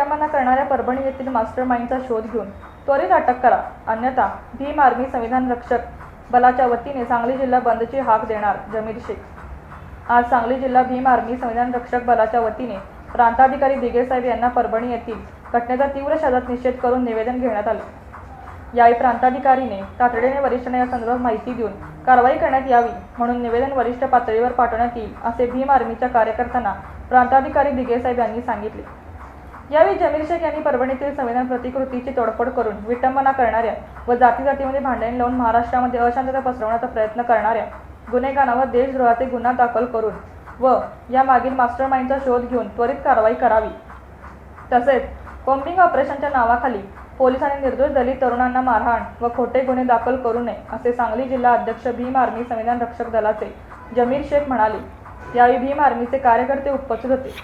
पटांना करणाऱ्या परभणी येथील मास्टर माइंडचा शोध घेऊन त्वरित अटक करा. अन्यथा भीम आर्मी संविधान रक्षक बलाच्या वतीने सांगली जिल्हा बंदची हाक देणार जमीर शेख. आज सांगली जिल्हा भीम आर्मी संविधान रक्षक बलाच्या वतीने प्रांताधिकारी दिगे साहेब यांना परभणी येथील घटनेचा तीव्र शब्दात निषेध करून निवेदन घेण्यात आले. यावेळी प्रांताधिकारीने तातडीने वरिष्ठांना या संदर्भात माहिती देऊन कारवाई करण्यात यावी म्हणून निवेदन वरिष्ठ पातळीवर पाठवण्यात येईल असे भीम आर्मीच्या कार्यकर्त्यांना प्रांताधिकारी दिगे साहेब यांनी सांगितले. यावेळी जमीर शेख यांनी परभणीतील संविधान प्रतिकृतीची तोडफोड करून विटंबना करणाऱ्या व जाती जातीमध्ये भांडण लावून महाराष्ट्रामध्ये अशांतता पसरवण्याचा प्रयत्न करणाऱ्या गुन्हेगारांवर देशद्रोहाचे गुन्हा दाखल करून व या मागील मास्टर माइंडचा शोध घेऊन त्वरित कारवाई करावी. तसेच कॉम्बिंग ऑपरेशनच्या नावाखाली पोलिसांनी निर्दोष दलित तरुणांना मारहाण व खोटे गुन्हे दाखल करू नये असे सांगली जिल्हा अध्यक्ष भीम आर्मी संविधान रक्षक दलाचे जमीर शेख म्हणाले. यावेळी भीम आर्मीचे कार्यकर्ते उपस्थित होते.